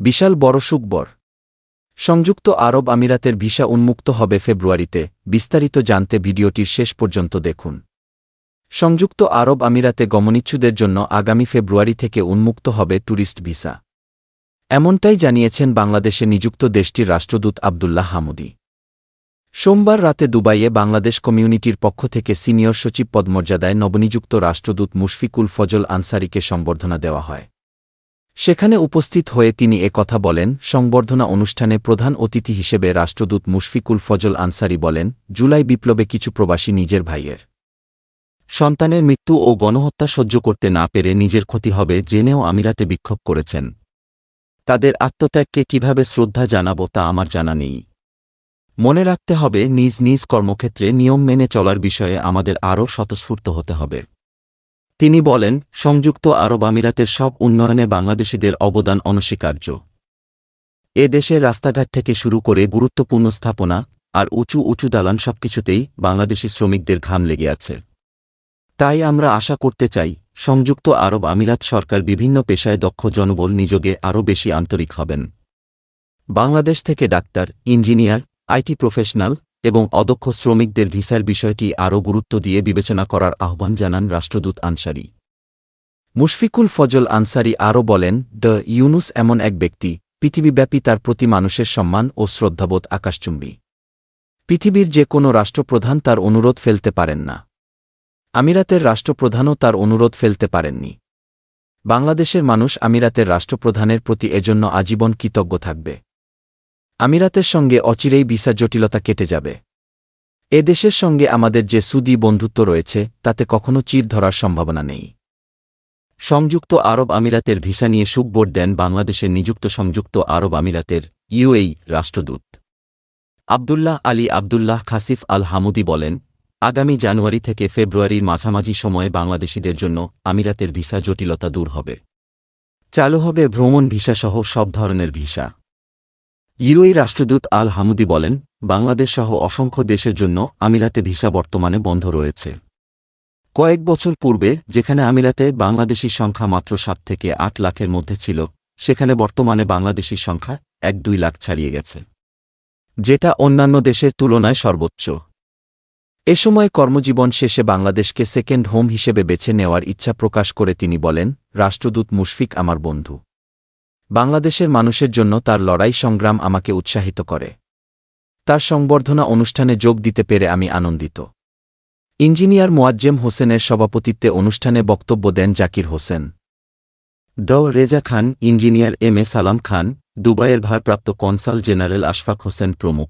বিশাল বড় সুকবর সংযুক্ত আরব আমিরাতের ভিসা উন্মুক্ত হবে ফেব্রুয়ারিতে, বিস্তারিত জানতে ভিডিওটির শেষ পর্যন্ত দেখুন। সংযুক্ত আরব আমিরাতে গমনিচ্ছুদের জন্য আগামী ফেব্রুয়ারি থেকে উন্মুক্ত হবে ট্যুরিস্ট ভিসা। এমনটাই জানিয়েছেন বাংলাদেশে নিযুক্ত দেশটির রাষ্ট্রদূত আবদুল্লাহ হামুদি। সোমবার রাতে দুবাইয়ে বাংলাদেশ কমিউনিটির পক্ষ থেকে সিনিয়র সচিব পদমর্যাদায় নবনিযুক্ত রাষ্ট্রদূত মুশফিকুল ফজল আনসারিকে সংবর্ধনা দেওয়া হয়। সেখানে উপস্থিত হয়ে তিনি এ কথা বলেন, সংবর্ধনা অনুষ্ঠানে প্রধান অতিথি হিসেবে রাষ্ট্রদূত মুশফিকুল ফজল আনসারি বলেন, জুলাই বিপ্লবে কিছু প্রবাসী নিজের ভাইয়ের সন্তানের মৃত্যু ও গণহত্যা সহ্য করতে না পেরে নিজের ক্ষতি হবে জেনেও আমিরাতে বিক্ষোভ করেছেন। তাদের আত্মত্যাগকে কীভাবে শ্রদ্ধা জানাব তা আমার জানা নেই। মনে রাখতে হবে, নিজ নিজ কর্মক্ষেত্রে নিয়ম মেনে চলার বিষয়ে আমাদের আরও স্বতঃস্ফূর্ত হতে হবে। তিনি বলেন, সংযুক্ত আরব আমিরাতের সব উন্নয়নে বাংলাদেশিদের অবদান অনস্বীকার্য। এ দেশের রাস্তাঘাট থেকে শুরু করে গুরুত্বপূর্ণ স্থাপনা আর উঁচু উঁচু দালান সবকিছুতেই বাংলাদেশি শ্রমিকদের ঘাম লেগে আছে। তাই আমরা আশা করতে চাই, সংযুক্ত আরব আমিরাত সরকার বিভিন্ন পেশায় দক্ষ জনবল নিযোগে আরও বেশি আন্তরিক হবেন। বাংলাদেশ থেকে ডাক্তার, ইঞ্জিনিয়ার, আইটি প্রফেশনাল এবং অদক্ষ শ্রমিকদের ভিসার বিষয়টি আরও গুরুত্ব দিয়ে বিবেচনা করার আহ্বান জানান রাষ্ট্রদূত আনসারি। মুশফিকুল ফজল আনসারি আরও বলেন দ্য ইউনুস এমন এক ব্যক্তি, পৃথিবীব্যাপী তার প্রতি মানুষের সম্মান ও শ্রদ্ধাবোধ আকাশচুম্বী। পৃথিবীর যে কোনো রাষ্ট্রপ্রধান তার অনুরোধ ফেলতে পারেন না। আমিরাতের রাষ্ট্রপ্রধানও তার অনুরোধ ফেলতে পারেননি। বাংলাদেশের মানুষ আমিরাতের রাষ্ট্রপ্রধানের প্রতি এজন্য আজীবন কৃতজ্ঞ থাকবে। আমিরাতের সঙ্গে অচিরেই ভিসা জটিলতা কেটে যাবে। এ দেশের সঙ্গে আমাদের যে সুদি বন্ধুত্ব রয়েছে, তাতে কখনো চির ধরার সম্ভাবনা নেই। সংযুক্ত আরব আমিরাতের ভিসা নিয়ে সুখবোর্ড দেন বাংলাদেশের নিযুক্ত সংযুক্ত আরব আমিরাতের ইউএই রাষ্ট্রদূত। Abdullah Ali Abdullah Khasif Al Hamudi বলেন, আগামী জানুয়ারি থেকে ফেব্রুয়ারির মাঝামাঝি সময়ে বাংলাদেশিদের জন্য আমিরাতের ভিসা জটিলতা দূর হবে। চালু হবে ভ্রমণ ভিসাসহ সব ধরনের ভিসা। ইউএই রাষ্ট্রদূত আল হামুদি বলেন, বাংলাদেশ সহ অসংখ্য দেশের জন্য আমিরাতে ভিসা বর্তমানে বন্ধ রয়েছে। কয়েক বছর পূর্বে, যেখানে আমিরাতে বাংলাদেশির সংখ্যা মাত্র সাত থেকে আট লাখের মধ্যে ছিল, সেখানে বর্তমানে বাংলাদেশির সংখ্যা এক দুই লাখ ছাড়িয়ে গেছে। যেটা অন্যান্য দেশের তুলনায় সর্বোচ্চ। এ সময় কর্মজীবন শেষে বাংলাদেশকে সেকেন্ড হোম হিসেবে বেছে নেওয়ার ইচ্ছা প্রকাশ করে তিনি বলেন, রাষ্ট্রদূত মুশফিক আমার বন্ধু। বাংলাদেশের মানুষের জন্য তার লড়াই সংগ্রাম আমাকে উৎসাহিত করে। তার সংবর্ধনা অনুষ্ঠানে যোগ দিতে পেরে আমি আনন্দিত। ইঞ্জিনিয়ার মোয়াজ্জেম হোসেনের সভাপতিত্বে অনুষ্ঠানে বক্তব্য দেন জাকির হোসেন। ড Reza Khan, engineer M A Salam Khan, দুবাইয়ের ভারপ্রাপ্ত কনসাল জেনারেল আশফাক হোসেন প্রমুখ।